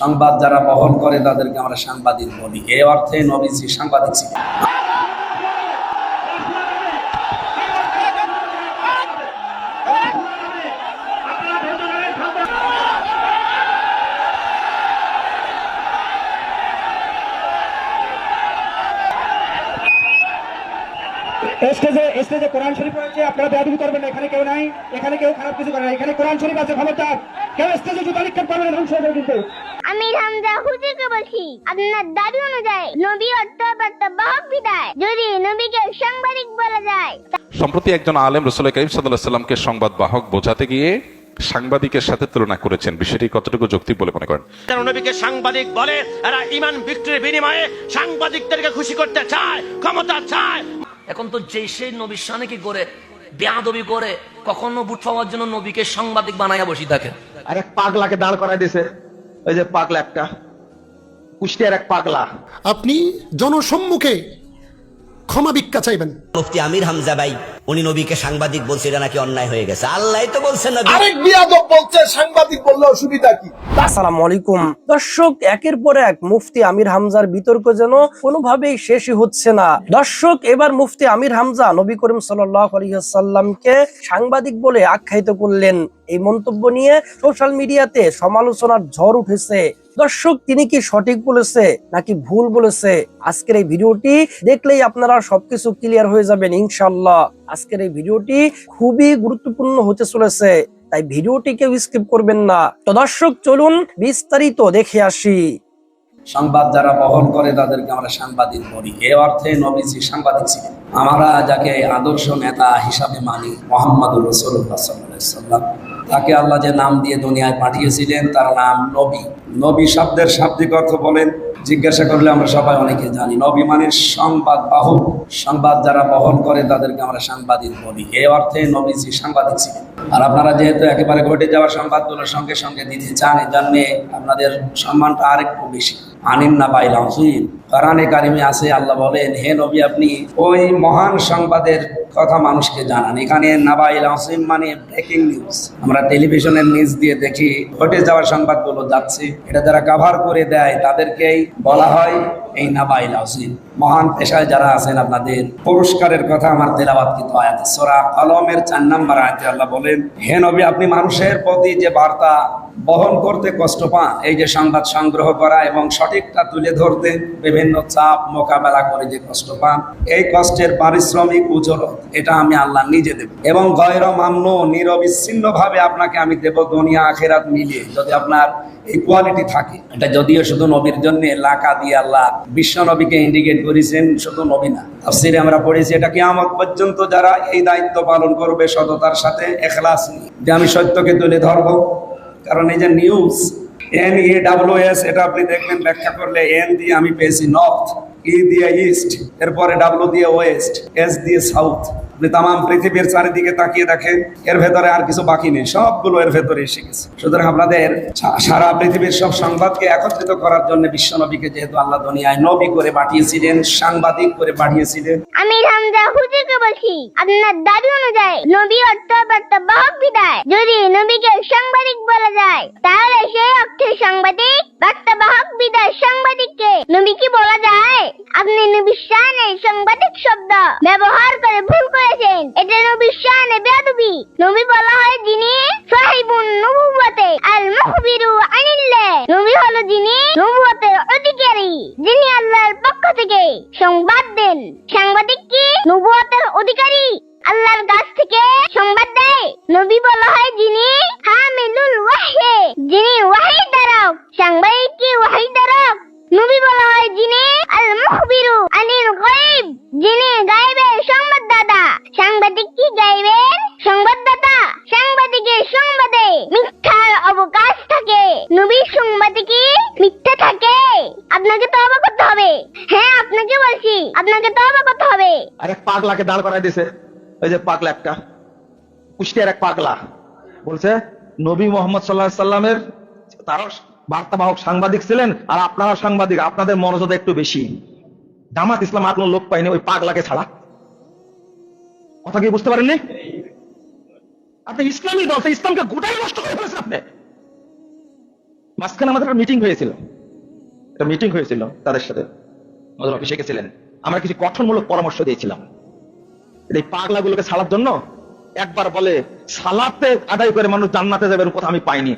সংবাদ যারা বহন করে, তাদেরকে আমরা সাংবাদিক বলি। এই অর্থে নবীজি সাংবাদিক ছিলেন। আপনারা বেয়াদবি করবেন এখানে কেউ নাই, এখানে কেউ খারাপ কিছু করে না, এখানে কোরআন শরীফ আছে, খবরদার। কেউ স্টেজে জুতা নিক্ষেপ করবেন ধ্বংস যাবে কিন্তু। আমি হামজা হুজুরকে বলছি আপনার দাবি অনুযায়ী নবী অর্থ বাহক বিদায়। যদি নবীকে সাংবাদিক বলা যায় সম্প্রতি একজন আলেম রসুল করিম সাল্লাহ সাল্লামকে সংবাদ বাহক বোঝাতে গিয়ে সাংবাদিকের সাথে তুলনা করেছেন। বিষয়টি কতটুকু যৌক্তিক বলে মনে করেন? কারণ নবীকে সাংবাদিক বলে? এরা ইমান বিক্রির বিনিময়ে সাংবাদিকদেরকে খুশি করতে চায় ক্ষমতা চায়। এখন তো যে সেই নবীর সানে কি করে? বেয়াদবি করে? কখনো বুট পাওয়ার জন্য নবীকে সাংবাদিক বানাইয়া বসি থাকে। আর এক পাগলাকে দাঁড় করাই দিছে। ওই যে পাগলা একটা কুষ্টিয়ার এক পাগলা। আপনি জনসম্মুখে ক্ষমা ভিক্ষা চাইবেন। মুফতি আমির হামজা ভাই উনি নবীকে সাংবাদিক বলছে এটা নাকি অন্যায় হয়ে গেছে। আল্লাহ তো বলছেন নবী। আরেক বিয়াদব বলছে সাংবাদিক বললে অসুবিধা কি? আসসালামু আলাইকুম। দর্শক একের পর এক মুফতি আমির হামজার বিতর্ক যেন কোনোভাবেই শেষই হচ্ছে না। দর্শক এবার মুফতি আমির হামজা নবী করিম সাল্লাল্লাহু আলাইহি সাল্লামকে সাংবাদিক বলে আখ্যায়িত করলেন। এই মন্তব্য নিয়ে সোশ্যাল মিডিয়াতে সমালোচনার ঝড় উঠেছে। দর্শক, তিনি কি সঠিক বলেছে নাকি ভুল বলেছে? আজকের এই ভিডিওটি দেখলেই আপনারা সবকিছু ক্লিয়ার হয়ে যাবেন ইনশাল্লাহ আজকের এই ভিডিওটি খুবই গুরুত্বপূর্ণ হতে চলেছে, তাই ভিডিওটি কেউ স্কিপ করবেন না। তো দর্শক, চলুন বিস্তারিত দেখে আসি। সংবাদ যারা বহন করে তাদেরকে আমরা সাংবাদিক বলি। এই অর্থে নবীজি সাংবাদিক ছিলেন। আমরা যাকে আদর্শ নেতা হিসাবে মানি, মোহাম্মদুর রসুল্লাহ সাল্লাম তাকে আল্লাহ যে নাম দিয়ে দুনিয়ায় পাঠিয়েছিলেন, তার নাম নবী। নবী শব্দের শাব্দিক অর্থ বলেন, জিজ্ঞাসা করলে আমরা সবাই অনেকে জানি। নবী মানে সংবাদ বাহক সংবাদ যারা বহন করে, তাদেরকে আমরা সাংবাদিক বলি। এ অর্থে নবীজি সাংবাদিক ছিলেন। আর আপনারা যেহেতু একেবারে ঘটে যাওয়া সংবাদগুলোর সঙ্গে সঙ্গে দিতে চান এই জন্যে আপনাদের সম্মানটা আরেকটু বেশি। আনিন না পাইলাম সুইন কোরআনে কারিমে আছে, আল্লাহ বলেন, হে নবী, আপনি ওই মহান সংবাদের কথা মানুষকে জানান। এখানে নাবাইল আসিম মানে ব্রেকিং নিউজ আমরা টেলিভিশনের নিউজ দিয়ে দেখি, ঘটে যাওয়া সংবাদগুলো যাচ্ছে। এটা যারা কাভার করে দেয়, তাদেরকেই বলা হয় এই নাবাইল আসিম মহান পেশায় যারা আছেন আপনাদের, পুরস্কারের কথা আমার তেলাবাদ কিন্তু আয়াত সোরা কলমের চার নাম্বার আয়াতে আল্লাহ বলেন, হে নবী, আপনি মানুষের প্রতি যে বার্তা বহন করতে কষ্ট পান, এই যে সংবাদ সংগ্রহ করা এবং সঠিকটা তুলে ধরতে বিভিন্ন চাপ মোকাবেলা করে যে কষ্ট পান, এই কষ্টের পারিশ্রমিক উজরত এটা আমি আল্লাহ নিজে দেব এবং গয়র মান্য নিরবিচ্ছিন্ন ভাবে আপনাকে আমি দেব দুনিয়া আখেরাত মিলিয়ে। যদি আপনার এই কোয়ালিটি থাকে। এটা যদিও শুধু নবীর জন্য, লাকা দিয়ে আল্লাহ বিশ্ব নবীকে ইন্ডিকেট করেছেন, শুধু নবী না। তাফসিরে আমরা পড়েছি, এটা কি আমার পর্যন্ত যারা এই দায়িত্ব পালন করবে সততার সাথে এখলাস যে আমি সত্যকে তুলে ধরবো, কারণ এই যে news N E W S এটা আপনি দেখবেন, ব্যাখ্যা করলে এন দিয়ে আমি পেয়েছি নর্থ ই দিয়ে ইস্ট এরপরে ডাব্লিউ দিয়ে ওয়েস্ট এস দিয়ে সাউথ আপনি তাম পৃথিবীর চারিদিকে তাকিয়ে দেখেন, এর ভেতরে আর কিছু বাকি নেই, সবগুলো এর ভেতরে এসে গেছে। সুতরাং আপনাদের সারা পৃথিবীর সব সংবাদকে একত্রিত করার জন্য বিশ্ব নবীকে যেহেতু আল্লাহ দুনিয়ায় নবী করে পাঠিয়েছিলেন, সাংবাদিক করে পাঠিয়েছিলেন। আমি বলছি, আপনার দাবি অনুযায়ী নবী অর্থ বাহক বিদায়। যদি নবীকে সাংবাদিক বলা যায়, তাহলে সেই অর্থে সাংবাদিক বাহক বিদায় সাংবাদিককে নবী কি বলা যায়? আপনি শানে সাংবাদিক শব্দ ব্যবহার করে ভুল করেছেন এটা নবীর শানে বেয়াদবি নবী বলা হয় যিনি সাহিবুন নবুয়তে আল মুখবিরু আনিল্লাহ। নবী হলো যিনি নবুয়তের অধিকারী, যিনি আল্লাহর পক্ষ থেকে সংবাদ দেন। সাংবাদিক কি? নবুয়তের অধিকারী আল্লাহর কাছ থেকে সংবাদ দেয়। নবী বলা হয় যিনি হামিলুল ওয়াহে, যিনি ওয়াহি দ্বারক। সাংবাদিক কি? ওয়াহি দ্বারক। নবী বলা হয় যিনি আল মুখবিরু আনিল গায়ব, যিনি গায়বের সাংবাদিক কি সংবাদদাতা সাংবাদিকের সংবাদে মিথ্যার অবকাশ থাকে। নবীর সংবাদে কি মিথ্যা থাকে? আপনাকে করতে হবে। হ্যাঁ আপনাকে বলছি, আপনাকে করতে হবে। আর পাগলাকে দাঁড় করাই দিছে। ওই যে পাগলা একটা। কুষ্টিয়ার এক পাগলা। বলছে, নবী মোহাম্মদ সাল্লাহ সাল্লামের তারা বার্তাবাহক সাংবাদিক ছিলেন, আর আপনারা সাংবাদিক, আপনাদের মনোযোগ একটু বেশি। জামাত ইসলাম কোনো লোক পাইনি ওই পাগলাকে ছাড়া। কথা কি বুঝতে পারেননি? আপনি ইসলামী দল তো ইসলামকে গোটাই নষ্ট করে ফেলেছেন আপনি। মাঝখানে আমাদের মিটিং হয়েছিল। একটা মিটিং হয়েছিল তাদের সাথে। আমাদের অফিসে গেছিলেন। আমরা কিছু গঠনমূলক পরামর্শ দিয়েছিলাম। এই পাগলাগুলোকে ছাড়ার জন্য একবার বলে, সালাতে আদায় করে মানুষ জান্নাতে যাবে এরকম কথা আমি পাইনি।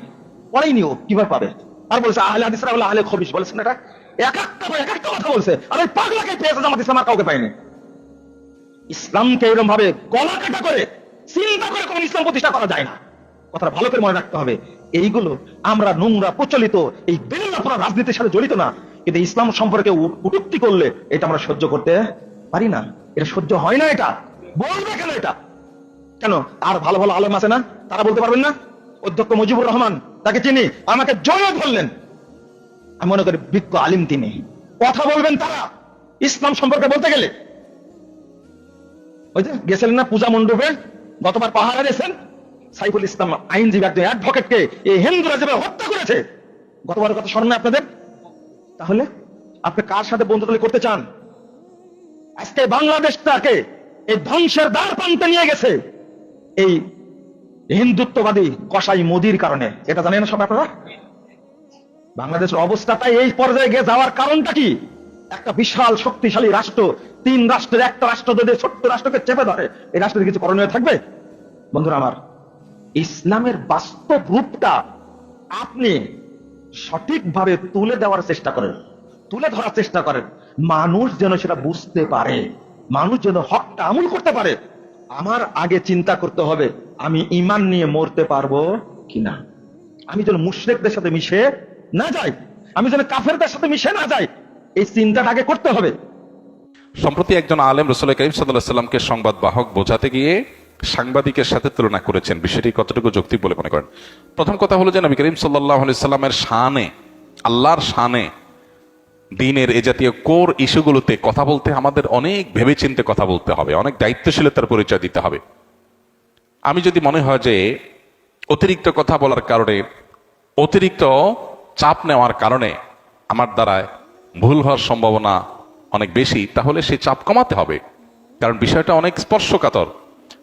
পড়াইনি ও কীভাবে পাবে? আর বলছে, আহলে হাদিসরা বলে আহলে খবিস বলেছেন এটা এক একটা এক একটা কথা বলছে। আর ওই পাগলাকে পেয়েছে জামাত ইসলাম, আর কাউকে পাইনি। ইসলামকে এরকম ভাবে গলা কাটা করে, চিন্তা করে কোন ইসলাম প্রতিষ্ঠা করা যায় না। কথাটা ভালো করে মনে রাখতে হবে। এইগুলো আমরা নোংরা, প্রচলিত, এই বেলনাপুরা রাজনীতির সাথে জড়িত না। কিন্তু ইসলাম সম্পর্কে উ- কটূক্তি করলে এটা আমরা সহ্য করতে পারি না। এটা সহ্য হয় না এটা। বলবে কেন এটা? কেন? আর ভালো ভালো আলেম আছে না? তারা বলতে পারবেন না? অধ্যক্ষ মুজিবুর রহমান, তাকে চিনি, আমাকে জয় বললেন আমি মনে করি বিজ্ঞ আলিম তিনি। কথা বলবেন তারা। ইসলাম সম্পর্কে বলতে গেলে ওই যে গেছিলেন না পূজা মণ্ডপে? গতবার পাহাড়ে গেছেন সাইফুল ইসলাম আইনজীবী একজন অ্যাডভোকেটকে এই হিন্দুরা যেভাবে হত্যা করেছে। গতবার কথা স্মরণ আপনাদের? তাহলে আপনি কার সাথে বন্ধুতলি করতে চান? আজকে বাংলাদেশটাকে এই ধ্বংসের দ্বার প্রান্তে নিয়ে গেছে। এই হিন্দুত্ববাদী কসাই মোদির কারণে। এটা জানেন সব আপনারা? বাংলাদেশের অবস্থাটাই এই পর্যায়ে গিয়ে যাওয়ার কারণটা কি? একটা বিশাল শক্তিশালী রাষ্ট্র। তিন রাষ্ট্রের, একটা রাষ্ট্র যদি ছোট্ট রাষ্ট্রকে চেপে ধরে, এই রাষ্ট্রের কিছু করণীয় থাকবে? বন্ধুরা আমার, ইসলামের বাস্তব রূপটা আপনি সঠিকভাবে তুলে দেওয়ার চেষ্টা করেন। তুলে ধরার চেষ্টা করেন। মানুষ যেন সেটা বুঝতে পারে। মানুষ যেন হকটা আমল করতে পারে। আমার আগে চিন্তা করতে হবে, আমি ইমান নিয়ে মরতে পারব কিনা? আমি যেন মুশরেকদের সাথে মিশে না যাই। আমি যেন কাফেরদের সাথে মিশে না যাই। এই চিন্তাটা আগে করতে হবে। সম্প্রতি একজন আলেম রসুল করিম সাল্লাহ সাল্লামকে সংবাদ বাহক বোঝাতে গিয়ে সাংবাদিকের সাথে তুলনা করেছেন। বিষয়টি কতটুকু যৌক্তিক বলে মনে করেন? প্রথম কথা হলো যে নবী করিম সাল্লাহ সাল্লামের শানে, আল্লাহর শানে দিনের এ জাতীয় কোর ইস্যুগুলোতে কথা বলতে আমাদের অনেক ভেবেচিন্তে কথা বলতে হবে, অনেক দায়িত্বশীলতার পরিচয় দিতে হবে। আমি যদি মনে হয় যে অতিরিক্ত কথা বলার কারণে, অতিরিক্ত চাপ নেওয়ার কারণে আমার দ্বারায় ভুল হওয়ার সম্ভাবনা অনেক বেশি, তাহলে সে চাপ কমাতে হবে। কারণ বিষয়টা অনেক স্পর্শকাতর।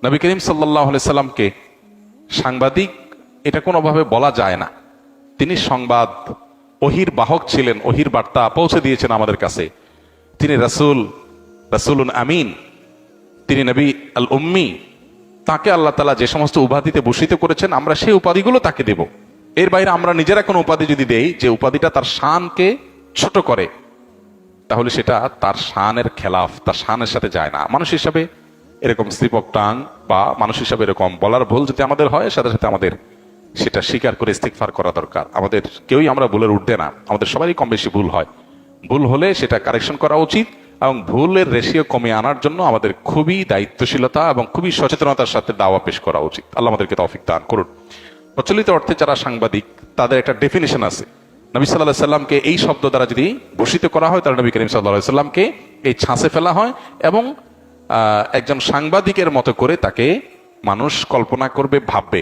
নবী করিম সাল্লাহ সাল্লামকে সাংবাদিক এটা কোনোভাবে বলা যায় না। তিনি সংবাদ, অহির বাহক ছিলেন, অহির বার্তা পৌঁছে দিয়েছেন আমাদের কাছে। তিনি রাসূল, রাসূলুন আমিন। তিনি নবী আল উম্মি তাকে আল্লাহ তালা যে সমস্ত উপাধিতে ভূষিত করেছেন, আমরা সেই উপাধিগুলো তাকে দেব। এর বাইরে আমরা নিজেরা কোনো উপাধি যদি দেই, যে উপাধিটা তার শানকে ছোট করে, তাহলে সেটা তার শানের খেলাফ, তার শানের সাথে যায় না। মানুষ হিসাবে এরকম স্লিপক টাং বা মানুষ হিসাবে এরকম বলার ভুল যদি আমাদের হয়, সাথে সাথে আমাদের সেটা স্বীকার করে ইস্তিকফার করা দরকার। আমাদের কেউই আমরা ভুলের উঠতে না, আমাদের সবারই কম বেশি ভুল হয়। ভুল হলে সেটা কারেকশন করা উচিত এবং ভুলের রেশিও কমে আনার জন্য আমাদের খুবই দায়িত্বশীলতা এবং খুবই সচেতনতার সাথে দাওয়া পেশ করা উচিত। আল্লাহ আমাদেরকে তৌফিক দান করুন। প্রচলিত অর্থে যারা সাংবাদিক, তাদের একটা ডেফিনেশন আছে। নবী সাল্লাহ সাল্লামকে এই শব্দ দ্বারা যদি ভূষিত করা হয়, তাহলে নবী করিম সাল্লাহ সাল্লামকে এই ছাঁচে ফেলা হয় এবং একজন সাংবাদিকের মতো করে তাকে মানুষ কল্পনা করবে, ভাববে,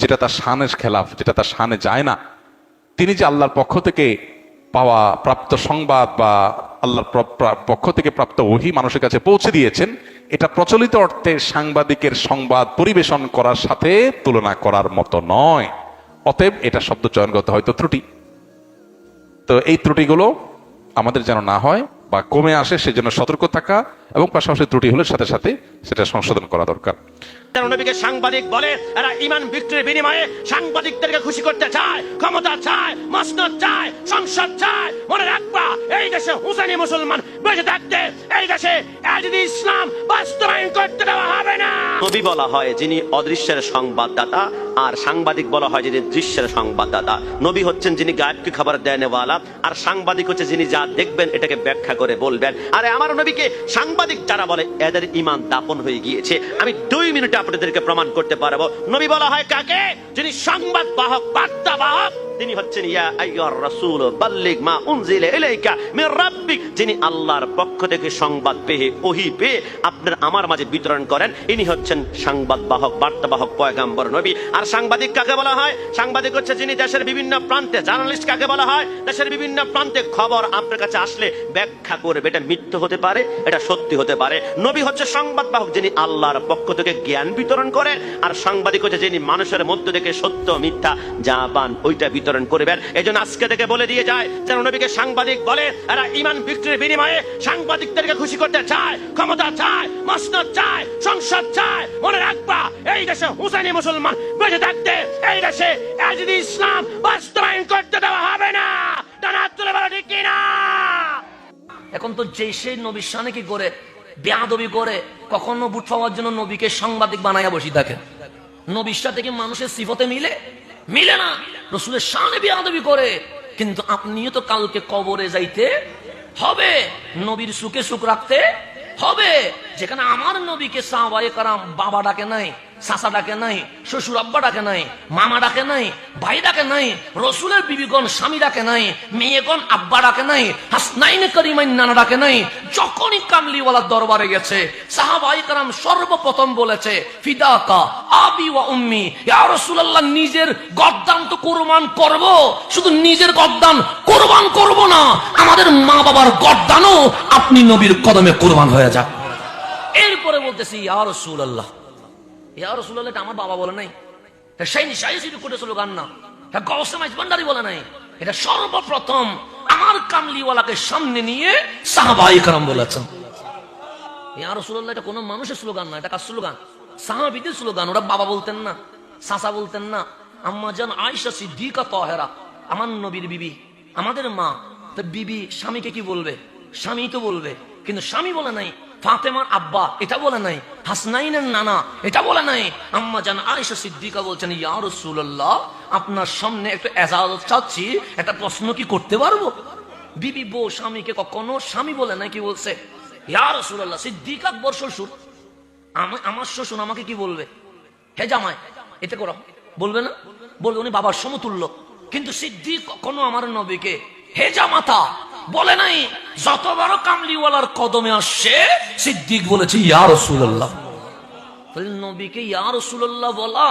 যেটা তার শানের খেলাফ, যেটা তার শানে যায় না। তিনি যে আল্লাহর পক্ষ থেকে পাওয়া প্রাপ্ত সংবাদ বা আল্লাহর পক্ষ থেকে প্রাপ্ত ওহি মানুষের কাছে পৌঁছে দিয়েছেন, এটা প্রচলিত অর্থে সাংবাদিকের সংবাদ পরিবেশন করার সাথে তুলনা করার মতো নয়। অতএব এটা শব্দ চয়নগত হয়তো ত্রুটি। তো এই ত্রুটিগুলো আমাদের যেন না হয় বা কমে আসে সেজন্য সতর্ক থাকা এবং পাশাপাশি ত্রুটি হলে সাথে সাথে সেটা সংশোধন করা দরকার। নবীকে সাংবাদিক বলে এরা ইমান বিক্রির বিনিময়ে সাংবাদিকদেরকে খুশি করতে চায় ক্ষমতা চায় মসনদ চায় সংসদ চায়। মনে রাখবা এই দেশে হুসেনি মুসলমান বেঁচে থাকতে এই দেশে ইসলাম বাস্তবায়ন করতে দেওয়া হবে না। নবী বলা হয় যিনি অদৃশ্যের সংবাদদাতা আর সাংবাদিক বলা হয় যিনি দৃশ্যের সংবাদদাতা। নবী হচ্ছেন যিনি গায়বকে খবর দেনেওয়ালা আর সাংবাদিক হচ্ছে যিনি যা দেখবেন এটাকে ব্যাখ্যা করে বলবেন, আরে আমার নবীকে সাংবাদিক যারা বলে, এদের ইমান দাপন হয়ে গিয়েছে। আমি দুই মিনিটে আপনাদেরকে প্রমাণ করতে পারব। নবী বলা হয়, কাকে? যিনি সংবাদ বাহক, বার্তা বাহক। তিনি হচ্ছেন, ইয়া আইয়ুর রাসূল, বাল্লিগ মা উনজিলা ইলাইকা মির রাব্বিক। যিনি আল্লাহর পক্ষ থেকে সংবাদ পেয়ে, ওহি পেয়ে আপনার, আমার মাঝে বিতরণ করেন। ইনি হচ্ছেন সংবাদ বাহক বার্তা বাহক পয়গাম্বর নবী। আর সাংবাদিক কাকে বলা হয়? সাংবাদিক হচ্ছে যিনি দেশের বিভিন্ন প্রান্তে, জার্নালিস্ট কাকে বলা হয়? দেশের বিভিন্ন প্রান্তে খবর আপনার কাছে আসলে ব্যাখ্যা করবে। এটা মিথ্যে হতে পারে, এটা সত্যি হতে পারে। নবী হচ্ছে সংবাদ বাহক যিনি আল্লাহর পক্ষ থেকে জ্ঞান বিতরণ করে আর সাংবাদিক হচ্ছে যিনি মানুষের মধ্য থেকে সত্য, মিথ্যা, যা পান ওইটা বিতরণ করবেন। এই জন্য আজকে থেকে বলে দিয়ে যায়, যেন নবীকে সাংবাদিক বলে, এরা ইমান বিক্রির বিনিময়ে সাংবাদিকদেরকে খুশি করতে চায়, ক্ষমতা চায়, মসনদ চায়, সংসদ চায়, মনে রাখবা, এই দেশে হুসাইনি মুসলমান বেঁচে থাকতে, এই দেশে এজিদি ইসলাম বাস্তবায়ন করতে দেওয়া হবে না। টানা তুলে বলো, ঠিক কিনা? এখন তো যে সেই নবীর সানে কি করে, বেয়াদবি করে, কখনো বুট পাওয়ার জন্য নবীকে সাংবাদিক বানাইয়া বসি থাকে। নবীর সাথে কি মানুষের সিফতে মিলে? মিলে না। রসুলের সামনে বিয়াদবি করে। কিন্তু আপনিও তো কালকে কবরে যাইতে হবে, নবীর সুখে সুখ রাখতে হবে। যেখানে আমার নবীকে সাহবায়ে কারাম বাবা ডাকে নাই। চাচা ডাকে নাই, শ্বশুর আব্বা ডাকে নাই, মামা ডাকে নাই, ভাই ডাকে নাই, রসুলের বিবিগণ স্বামী ডাকে নাই, মেয়েগণ আব্বা ডাকে নাই, হাসনাইন করিমাইন নানা ডাকে নাই, যখনই কামলিওয়ালার দরবারে গেছে, সাহাবাই কারাম সর্বপ্রথম বলেছে, ফিদাকা আবি ওয়া উম্মি, ইয়া রাসূলুল্লাহ, নিজের গদ্দান তো কুরবান করব, শুধু নিজের গদ্দান কুরবান করব না, আমাদের মা বাবার গদ্দানও আপনি নবীর কদমে কুরবান হয়ে যাক। এরপরে বলতেছি, ইয়া রাসূলুল্লাহ এটা আমার বাবা বলে নাই। সেই নিশাই স্লোগান না বলে নাই। এটা সর্বপ্রথম আমার কামলিওয়ালাকে সামনে নিয়ে সাহাবাই কারাম বলেছেন। এটা কোনো মানুষের স্লোগান না বাবা বলতেন না সাসা বলতেন না। আম্মা আমার নবীর বিবি, আমাদের মা। বিবি স্বামীকে কি বলবে? স্বামী তো বলবে, কিন্তু স্বামী বলে নাই ফাতেমার আব্বা, এটা বলে নাই। হাসনাইনের নানা, এটা বলে নাই। আম্মা জান আয়েশা সিদ্দিকা বলছেন, ইয়া আপনার সামনে একটু এজাজত চাচ্ছি, একটা প্রশ্ন কি করতে পারব? বিবি, বউ, স্বামীকে কখনো স্বামী বলে নাই, কি বলছে? ইয়া রাসূলুল্লাহ, সিদ্দিক আকবর শ্বশুর, আমি, আমার শ্বশুর আমাকে কি বলবে? হে জামাই এতে করো। বলবে না? বলবে, উনি বাবার সমতুল্য। কিন্তু সিদ্দিক কখনো আমার নবীকে, হে জামাতা, বলে নাই। যত বড় কামলিওয়ালার কদমে আসছে, সিদ্দিক বলেছে, ইয়া রাসূলুল্লাহ। তাহলে নবীকে ইয়া রাসূলুল্লাহ বলা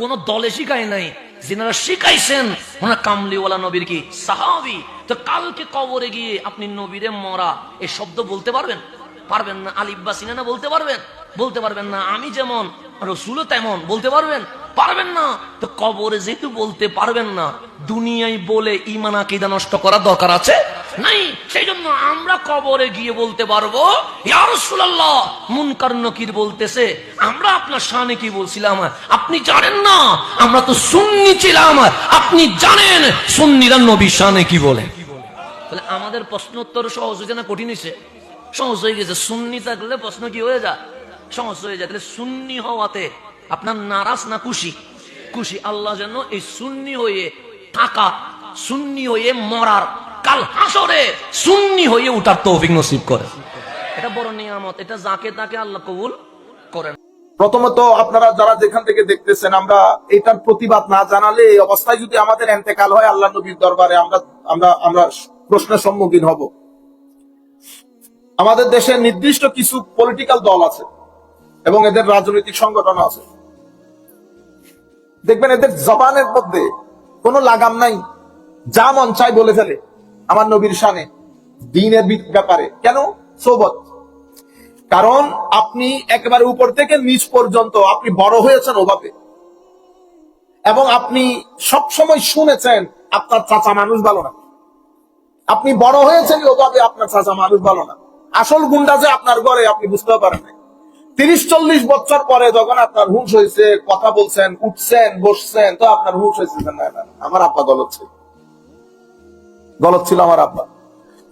কোনো দলে শিখায় নাই। যিনারা শিখাইছেন ওনার কামলিওয়ালা নবীর কি সাহাবি? তো কালকে কবরে গিয়ে আপনি নবীরে মরা এই শব্দ বলতে পারবেন? পারবেন না? আলিব্বা সিনানা বলতে পারবেন? বলতে পারবেন না, আমি যেমন রসুলও তেমন, বলতে পারবেন? পারবেন না। তো কবরে যেহেতু বলতে পারবেন না, দুনিয়ায় বলে ইমান আকিদা নষ্ট করার দরকার আছে? নাই। সেই জন্য আমরা কবরে গিয়ে বলতে পারব মুনকার, নকির বলতেছে, আমরা আপনার শানে কি বলছিলাম? আপনি জানেন না, আমরা তো সুন্নি ছিলাম। আপনি জানেন, সুন্নিরা নবী শানে কি বলে? তাহলে আমাদের প্রশ্ন উত্তর সহজ হয়েছে না কঠিন হয়েছে? সহজ হয়ে গেছে। সুন্নি থাকলে প্রশ্ন কি হয়ে যায়? সহজ হয়ে যায় তাহলে সুন্নি হওয়াতে আপনার নারাজ না খুশি? খুশি আল্লাহ যেন এই সুন্নি হয়ে থাকা, সুন্নি হয়ে মরার, কাল হাসরে সুন্নি হয়ে উঠার তৌফিক নসিব করে। এটা বড় নিয়ামত, এটা যাকে তাকে আল্লাহ কবুল করেন। প্রথমত আপনারা যারা যেখান থেকে দেখতেছেন, আমরা এটার প্রতিবাদ না জানালে এই অবস্থায় যদি আমাদের এন্তেকাল হয় আল্লাহ নবীর দরবারে, আমরা আমরা আমরা প্রশ্নের সম্মুখীন হব। আমাদের দেশে নির্দিষ্ট কিছু পলিটিক্যাল দল আছে। এবং এদের রাজনৈতিক সংগঠন আছে। দেখবেন এদের জবানের মধ্যে কোনো লাগাম নাই। যা মন চাই বলে ফেলে। আমার নবীর শানে দিনের ব্যাপারে। কেন? সোবত। কারণ আপনি একেবারে উপর থেকে নিচ পর্যন্ত আপনি বড় হয়েছেন ওভাবে এবং আপনি সব সময় শুনেছেন, আপনার চাচা মানুষ ভালো না। আপনি বড় হয়েছেন ওভাবে আপনার চাচা মানুষ ভালো না। আসল গুন্ডা যে আপনার ঘরে, আপনি বুঝতেও পারেন তিরিশ চল্লিশ বছর পরে যখন আপনার হুঁশ হয়েছে কথা বলছেন, উঠছেন, বসছেন, তো আপনার হুঁশ হয়েছে না না আমার আব্বা গলত ছিল। গলত ছিল আমার আব্বা।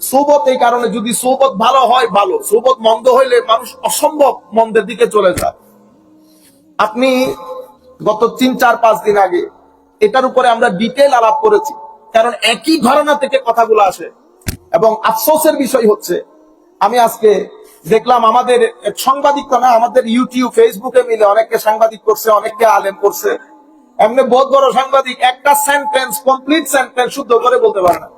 সৌবত এই কারণে যদি সৌবত ভালো হয়, ভালো। সৌবত মন্দ হইলে মানুষ অসম্ভব মন্দের দিকে চলে যায়। আপনি গত তিন, চার, পাঁচ দিন আগে এটার উপরে আমরা ডিটেল আলাপ করেছি, কারণ একই ধারণা থেকে কথাগুলো আসে। এবং আফসোসের বিষয় হচ্ছে, আমি আজকে দেখলাম আমাদের সাংবাদিক না, আমাদের ইউটিউব ফেসবুকে মিলে অনেককে সাংবাদিক করছে, অনেককে আলেম করছে। এমনি বহুত বড় সাংবাদিক, একটা সেন্টেন্স কমপ্লিট সেন্টেন্স শুদ্ধ করে বলতে পারে না।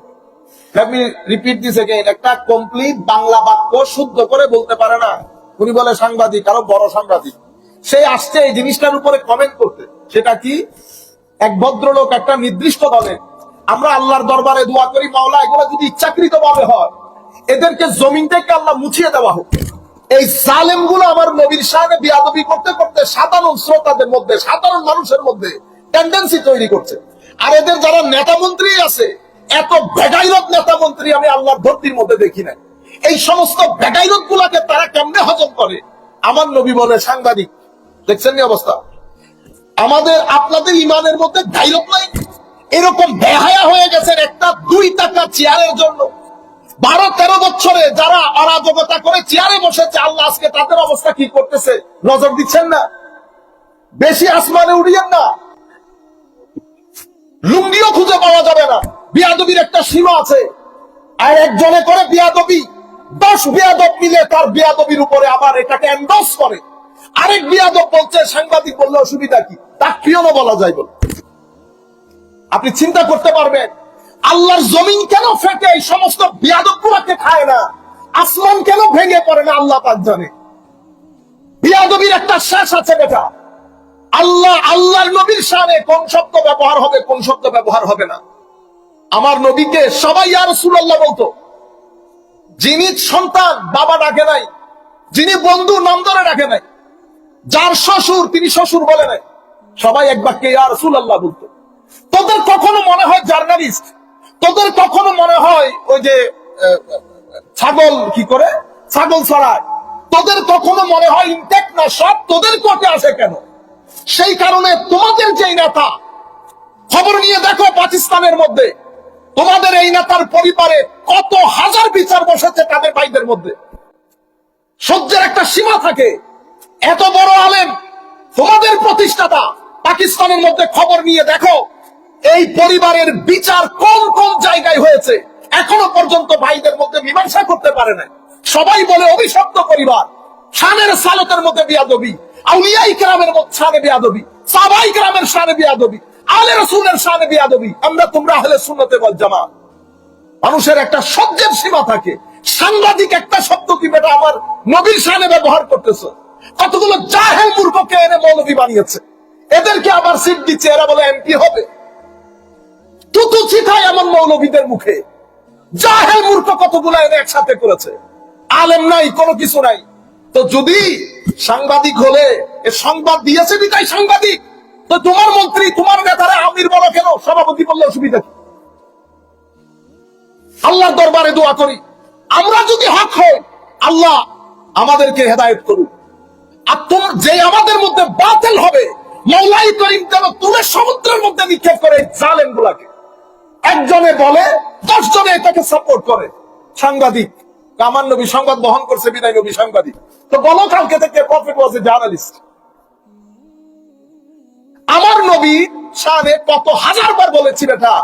কমপ্লিট বাংলা বাক্য শুদ্ধ করে বলতে পারে না। উনি বলে সাংবাদিক, আরও বড় সাংবাদিক। সে আসছে এই জিনিসটার উপরে কমেন্ট করতে। সেটা কি? এক ভদ্রলোক একটা আমরা আল্লাহর দরবারে দোয়া করি, মাওলা, এগুলো যদি ইচ্ছাকৃত ভাবে হয় এদেরকে জমিন থেকে আল্লাহ মুছিয়ে দেওয়া হোক। এই সালেমগুলো আমার নবীর সামনে বিয়াদবি করতে করতে সাধারণ শ্রোতাদের মধ্যে, সাধারণ মানুষের মধ্যে টেন্ডেন্সি তৈরি করছে। আর এদের যারা নেতা মন্ত্রী আছে, এত বেগাইরত নেতা মন্ত্রী আমি আল্লাহর ধরতির মধ্যে দেখি না এই সমস্ত বেগাইরত গুলাকে তারা কেমনে হজম করে? আমার নবী বলে, সাংবাদিক, দেখছেন নি অবস্থা? আমাদের, আপনাদের ইমানের মধ্যে গাইরত নাই। এরকম বেহায়া হয়ে গেছেন একটা দুই টাকা চেয়ারের জন্য। বারো তেরো বছরে যারা অরাজকতা করে চেয়ারে বসেছে, আল্লাহ আজকে তাদের অবস্থা কি করতেছে? নজর দিচ্ছেন না? বেশি আসমানে উড়িয়েন না। লুঙ্গিও খুঁজে পাওয়া যাবে না। বিয়াদবির একটা সীমা আছে। আর একজনে করে বিয়াদবি। দশ বিয়াদব মিলে তার বিয়াদবির উপরে আবার এটাকে এন্ডোস করে। আরেক বিয়াদব বলছে, সাংবাদিক বললে, অসুবিধা কি? তা প্রিয়ও বলা যায় বলে। আপনি চিন্তা করতে পারবেন আল্লাহর জমিন কেন ফেটে? এই সমস্ত বিয়াদবগুলোকে খায় না? আসমান কেন ভেঙে পড়ে না আল্লাহ পাক জানে? বিয়াদবির একটা শেষ আছে বেটা। আল্লাহ, আল্লাহর নবীর সামনে কোন শব্দ ব্যবহার হবে, কোন শব্দ ব্যবহার হবে না। আমার নবীকে সবাই আর সুলাল্লাহ বলতো, যিনি সন্তান, বাবা ডাকে নাই, যিনি বন্ধু, নাম ধরে ডাকে নাই, যার শ্বশুর, তিনি শ্বশুর বলে নাই। সবাই এক বাক্যে আর সুলাল্লাহ বলতো। তোদের কখনো মনে হয় জার্নালিস্ট তোদের কখনো মনে হয় ওই যে ছাগল কি করে? ছাগল ছড়ায়। তোদের কখনো মনে হয় ইনটেক না, সব তোদের কোর্টে আসে কেন? সেই কারণে তোমাদের যেই নেতা, খবর নিয়ে দেখো পাকিস্তানের মধ্যে, তোমাদের এই নেতার পরিবারে কত হাজার বিচার বসেছে তাদের ভাইদের মধ্যে। সহ্যের একটা সীমা থাকে। এত বড় আলেম, তোমাদের প্রতিষ্ঠাতা, পাকিস্তানের মধ্যে খবর নিয়ে দেখো এই পরিবারের বিচার কোন কোন জায়গায় হয়েছে। এখনও পর্যন্ত ভাইদের মধ্যে মীমাংসা করতে পারে না সবাই বলে অভিশপ্ত পরিবার। শানের সালতের মধ্যে বিয়াদবি। আউলিয়াই গ্রামের মধ্যে শানে বিয়াদবি। সাবাই গ্রামের শানে বিয়াদবি। আলে রসুলের শানে বিয়াদবি। আমরা তোমরা হলে শুনতে বল জামা মানুষের একটা সহ্যের সীমা থাকে। সাংবাদিক একটা শব্দ কি, বেটা, আমার নবীর সামনে ব্যবহার করতেছে। কতগুলো জাহেল মূর্খকে এনে মৌলবী বানিয়েছে। এদেরকে আবার সিট দিচ্ছে। এরা বলে, এমপি হবে। তুতু চিঠাই এমন মুখে জাহেল মূর্খ এনে একসাথে করেছে। আলেম নাই, কোনো কিছু নাই। তো যদি সাংবাদিক হলে সংবাদ দিয়েছে সাংবাদিক, তো তোমার মন্ত্রী, তোমার নেতারা আমির বলো কেন? সভাপতি বললে অসুবিধা কি? দরবারে দোয়া করি। আমরা যদি হক হই, আল্লাহ আমাদেরকে হেদায়েত করুন আর তোমার যে আমাদের মধ্যে বাতিল হবে, মৌলাই করিম যেন তুলে সমুদ্রের মধ্যে নিক্ষেপ করে জালেন গুলাকে একজনে বলে দশ জনে এটাকে সাপোর্ট করে। সাংবাদিক আমার নবী সংবাদ বহন করছে বিদায় নবী সাংবাদিক। তো বলো কালকে থেকে প্রফিট ওয়াজ এ জার্নালিস্ট আমার নবী শানে কত হাজার বার বলেছি এটা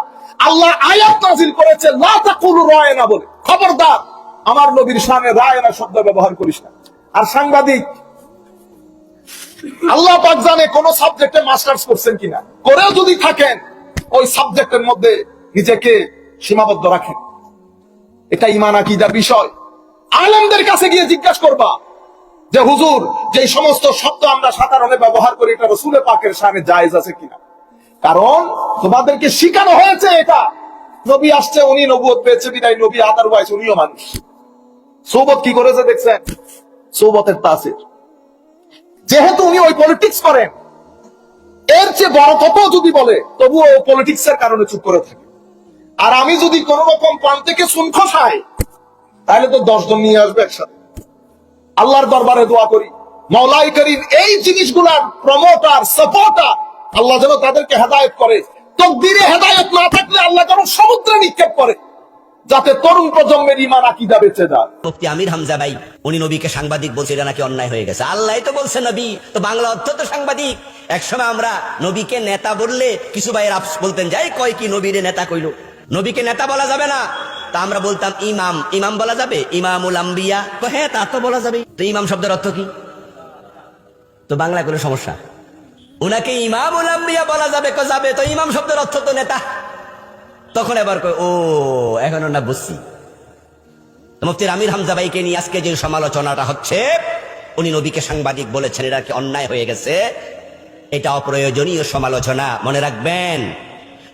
আল্লাহ আয়াত নাজিল করেছে, লা তাকুলু রায়না বলে। খবরদার, আমার নবীর শানে রায়না শব্দ ব্যবহার করিস না। আর সাংবাদিক, আল্লাহ পাক জানে কোন সাবজেক্টে মাস্টার্স করছেন কিনা। করেও যদি থাকেন, ওই সাবজেক্টের মধ্যে নিজেকে সীমাবদ্ধ রাখেন এটা ইমান আকিদার বিষয়। আলেমদের কাছে গিয়ে জিজ্ঞাসা করবা যে, হুজুর যে সমস্ত শব্দ আমরা সাধারণে ব্যবহার করি, এটা রসুলে পাকের সামনে জায়েজ আছে কিনা? কারণ তোমাদেরকে শিখানো হয়েছে এটা। নবী আসছে, উনি নবুয়ত পেয়েছে, বিদায়। নবী আদারওয়াইজ উনিও মানুষ। সৌবত কি করেছে দেখছেন? সৌবতের তাসির। যেহেতু উনি ওই পলিটিক্স করেন, এর চেয়ে বড় কত যদি বলে, তবুও পলিটিক্স এর কারণে চুপ করে থাকে। আর আমি যদি কোন রকম প্রাণ থেকে শুনখ খাই, তাহলে তো দশজন নিয়ে আসবে একসাথে। আল্লাহর দরবারে দোয়া করি। মৌলাই করিম এই জিনিসগুলার প্রমোটার সাপোর্টার আল্লাহ যেন তাদেরকে হেদায়ত করে। তকদিরে হেদায়ত না থাকলে আল্লাহ যেন সমুদ্রে নিক্ষেপ করে, যাতে তরুণ প্রজন্মের ইমান আকিদা বেঁচে যায়। মুফতি আমির হামজা ভাই, উনি নবীকে সাংবাদিক বলছে নাকি অন্যায় হয়ে গেছে। আল্লাহ তো বলছে নবী, তো বাংলা অর্থ তো সাংবাদিক। একসময় আমরা নবীকে নেতা বললে কিছু ভাইয়ের আফস বলতেন, যাই কয় কি নবীরে নেতা কইলো। নবীকে নেতা বলা যাবে না। তা আমরা বলতাম ইমাম। ইমাম বলা যাবে? ইমামুল আম্বিয়া। তো হ্যাঁ তা তো বলা যাবে তো ইমাম শব্দের অর্থ কি? তো বাংলায় কোনো সমস্যা? ওনাকে ইমামুল আম্বিয়া বলা যাবে, কো যাবে। তো ইমাম শব্দের অর্থ তো নেতা। তখন এবার কয়, ও, এখন না বুঝছি। মুফতির আমির হামজা ভাইকে নিয়ে আজকে যে সমালোচনাটা হচ্ছে, উনি নবীকে সাংবাদিক বলেছেন এটা কি অন্যায় হয়ে গেছে? এটা অপ্রয়োজনীয় সমালোচনা। মনে রাখবেন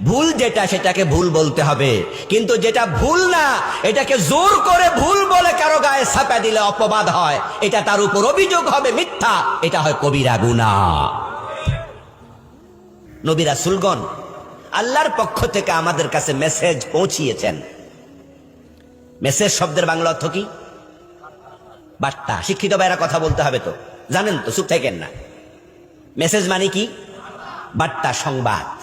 ভুল যেটা সেটাকে ভুল বলতে হবে। কিন্তু যেটা ভুল না, এটাকে জোর করে ভুল বলে কারও গায়ে ছাপা দিলে অপবাদ হয়। এটা তার উপর অভিযোগ হবে মিথ্যা। এটা হয় কবিরা গুনা নবীরা সুলগন আল্লাহর পক্ষ থেকে আমাদের কাছে মেসেজ পৌঁছিয়েছেন। মেসেজ শব্দের বাংলা অর্থ কি? বার্তা। শিক্ষিত ভাইরা কথা বলতে হবে তো। জানেন তো, চুপ থাকেন না। মেসেজ মানে কি? বার্তা, সংবাদ।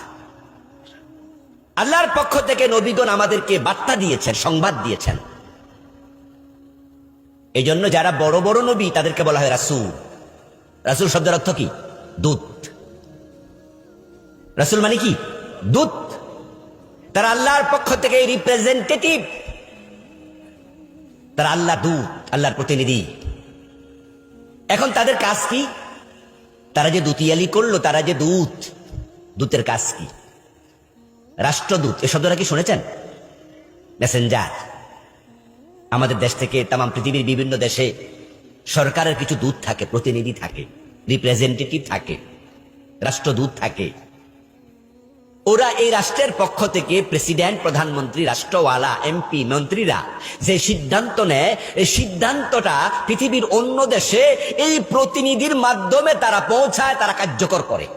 আল্লাহর পক্ষ থেকে নবীগণ আমাদেরকে বার্তা দিয়েছেন, সংবাদ দিয়েছেন। এই জন্য যারা বড় বড় নবী, তাদেরকে বলা হয় রাসুল। রাসুল শব্দের অর্থ কি? দূত। রাসুল মানে কি? দূত। তারা আল্লাহর পক্ষ থেকে রিপ্রেজেন্টেটিভ তারা আল্লাহ দূত, আল্লাহর প্রতিনিধি। এখন তাদের কাজ কি? তারা যে দুতিয়ালি করল, তারা যে দূত। দূতের কাজ কি? রাষ্ট্রদূত এ শব্দটা কি শুনেছেন? মেসেঞ্জার আমাদের দেশ থেকে তাম পৃথিবীর বিভিন্ন দেশে সরকারের কিছু দূত থাকে, প্রতিনিধি থাকে রিপ্রেজেন্টেটিভ থাকে, রাষ্ট্রদূত থাকে। ওরা এই রাষ্ট্রের পক্ষ থেকে প্রেসিডেন্ট প্রধানমন্ত্রী, রাষ্ট্রওয়ালা এমপি মন্ত্রীরা যে সিদ্ধান্ত নেয়, এই সিদ্ধান্তটা পৃথিবীর অন্য দেশে এই প্রতিনিধির মাধ্যমে তারা পৌঁছায়, তারা কার্যকর করে।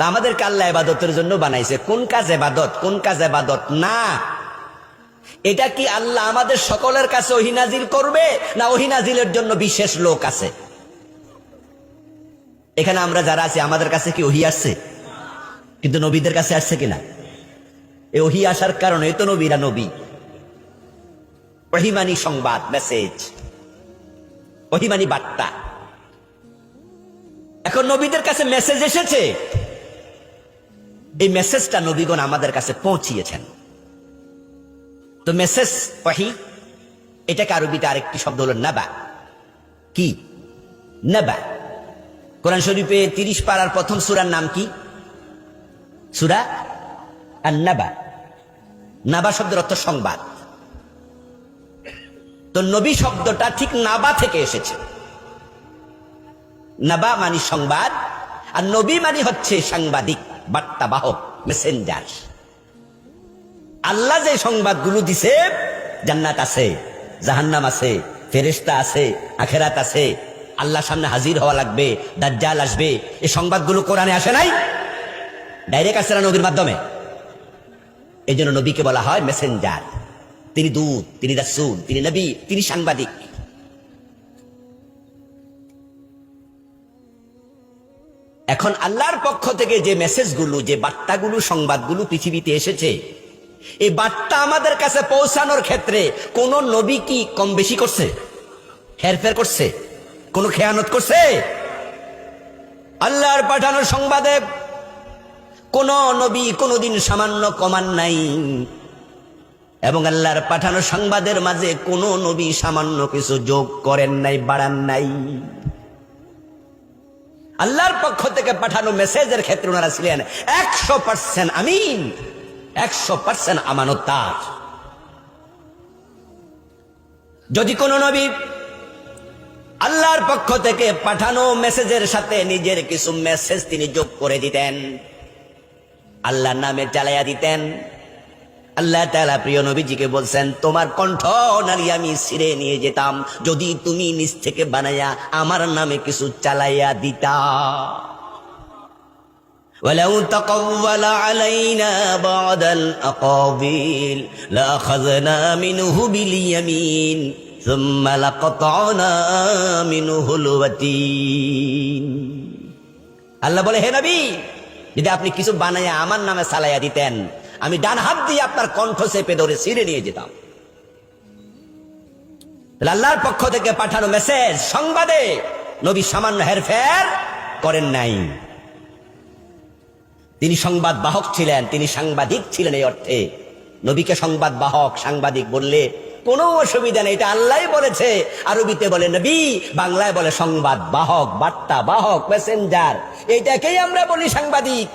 তা আমাদেরকে আল্লাহ এবাদতের জন্য বানাইছে। কোন কাজ এবাদত কোন কাজ এবাদত না। এটা কি আল্লাহ আমাদের সকলের কাছে ওহিনাজিল করবে না ওহিনাজিলের জন্য বিশেষ লোক আছে? এখানে আমরা যারা আছি, আমাদের কাছে কি ওহি আসছে? কিন্তু নবীদের কাছে আসছে কিনা? এই ওহি আসার কারণে তো নবীরা নবী। ওহিমানি সংবাদ, মেসেজ। ওহিমানি বার্তা। এখন নবীদের কাছে মেসেজ এসেছে। এই মেসেজটা নবীগণ আমাদের কাছে পৌঁছিয়েছেন। তো মেসেজ ওহি এটাকে আরবিতে আরেকটি শব্দ হলো নাবা। কি? নাবা। কোরআন শরীফে তিরিশ পাড়ার প্রথম সুরার নাম কি? সুরা আর নাবা নাবা শব্দের অর্থ সংবাদ। তো নবী শব্দটা ঠিক নাবা থেকে এসেছে। নাবা মানি সংবাদ, আর নবী মানি হচ্ছে সাংবাদিক। বার্তাবাহক মেসেঞ্জার। আল্লাহ যে সংবাদগুলো দিছে, জান্নাত আছে, জাহান্নাম আছে ফেরেস্তা আছে, আখেরাত আছে আল্লাহ সামনে হাজির হওয়া লাগবে, দাজ্জাল আসবে এই সংবাদগুলো কোরআনে আসে নাই? ডাইরেক্ট আসে না নবীর মাধ্যমে? এই জন্য নবীকে বলা হয় মেসেঞ্জার। তিনি দূত, তিনি রাসূল, তিনি নবী, তিনি সাংবাদিক। এখন আল্লাহর পক্ষ থেকে যে মেসেজগুলো, যে বার্তাগুলো, সংবাদগুলো পৃথিবীতে এসেছে, এই বার্তা আমাদের কাছে পৌঁছানোর ক্ষেত্রে কোন নবী কি কম বেশি করছে? হেরফের করছে? কোন খেয়ানত করছে? আল্লাহর পাঠানোর সংবাদে কোন নবী কোনদিন সামান্য কমান নাই। এবং আল্লাহর পাঠানো সংবাদের মাঝে কোন নবী সামান্য কিছু যোগ করেন নাই, বাড়ান নাই। আল্লাহর পক্ষ থেকে পাঠানো মেসেজের ক্ষেত্রে ওনারা ছিলেন একশো পার্সেন্ট আমিন, একশো পার্সেন্ট আমানতার যদি কোন নবী আল্লাহর পক্ষ থেকে পাঠানো মেসেজের সাথে নিজের কিছু মেসেজ তিনি যোগ করে দিতেন, আল্লাহর নামে চালাইয়া দিতেন আল্লাহ তালা প্রিয় নবীজিকে বলছেন তোমার কণ্ঠ নারী আমি ছিঁড়ে নিয়ে যেতাম যদি তুমি নিজ থেকে বানাইয়া আমার নামে কিছু চালাইয়া দিতা ولو تقول علينا بعض الأقاويل لأخذنا منه باليمين ثم لقطعنا منه الوتين আল্লাহ বলে হে নবী যদি আপনি কিছু বানাইয়া আমার নামে চালাইয়া দিতেন আমি ডান হাত দিয়ে আপনার কণ্ঠ চেপে ধরে ছিঁড়ে নিয়ে যেতাম। আল্লাহর পক্ষ থেকে পাঠানো মেসেজ, সংবাদে নবী সামান্য হেরফের করেন নাই। তিনি সংবাদ বাহক ছিলেন, তিনি সাংবাদিক ছিলেন এই অর্থে। নবীকে সংবাদ বাহক সাংবাদিক বললে কোনো অসুবিধা নেই, এটা আল্লাহ বলেছে। আরবিতে বলে নবী, বাংলায় বলে সংবাদ বাহক বার্তা বাহক মেসেঞ্জার। এইটাকেই আমরা বলি সাংবাদিক।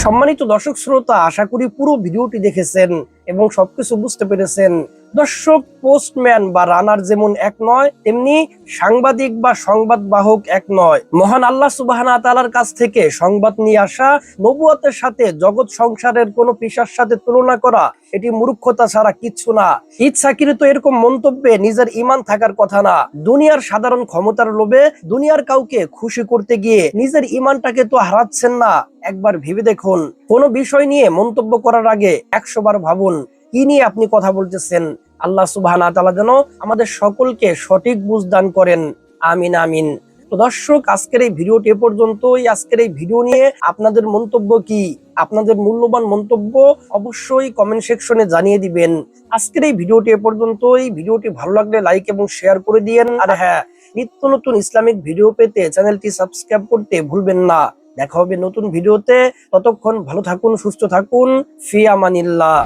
সম্মানিত দর্শক শ্রোতা আশা করি পুরো ভিডিওটি দেখেছেন এবং সবকিছু বুঝতে পেরেছেন। দর্শক পোস্টম্যান বা রানার যেমন এক নয়, তেমনি সাংবাদিক বা সংবাদ বাহক এক নয়। মহান আল্লাহ সুবাহানা কাছ থেকে সংবাদ নিয়ে আসা, নবুয়াতের সাথে জগৎ সংসারের কোনো পেশার সাথে তুলনা করা, এটি মূর্খতা ছাড়া কিচ্ছু না। ইচ্ছাকৃত এরকম মন্তব্যে নিজের ইমান থাকার কথা না। দুনিয়ার সাধারণ ক্ষমতার লোভে দুনিয়ার কাউকে খুশি করতে গিয়ে নিজের ইমানটাকে তো হারাচ্ছেন না। একবার ভেবে দেখুন। কোনো বিষয় নিয়ে মন্তব্য করার আগে একশো বার ভাবুন কি নিয়ে আপনি কথা বলতেছেন? আল্লাহ সুবাহ যেন আমাদের সকলকে সঠিক বুঝ দান করেন। আমিন আমিন। তো দর্শক, আজকের এই ভিডিওটি এ পর্যন্তই। আজকের এই ভিডিও নিয়ে আপনাদের মন্তব্য কি? আপনাদের মূল্যবান মন্তব্য অবশ্যই কমেন্ট সেকশনে জানিয়ে দিবেন। আজকের এই ভিডিওটি এ পর্যন্তই। ভিডিওটি ভালো লাগলে লাইক এবং শেয়ার করে দিয়েন। আর হ্যাঁ নিত্য নতুন ইসলামিক ভিডিও পেতে চ্যানেলটি সাবস্ক্রাইব করতে ভুলবেন না। দেখা হবে নতুন ভিডিওতে। ততক্ষণ ভালো থাকুন, সুস্থ থাকুন। ফি আমানিল্লাহ।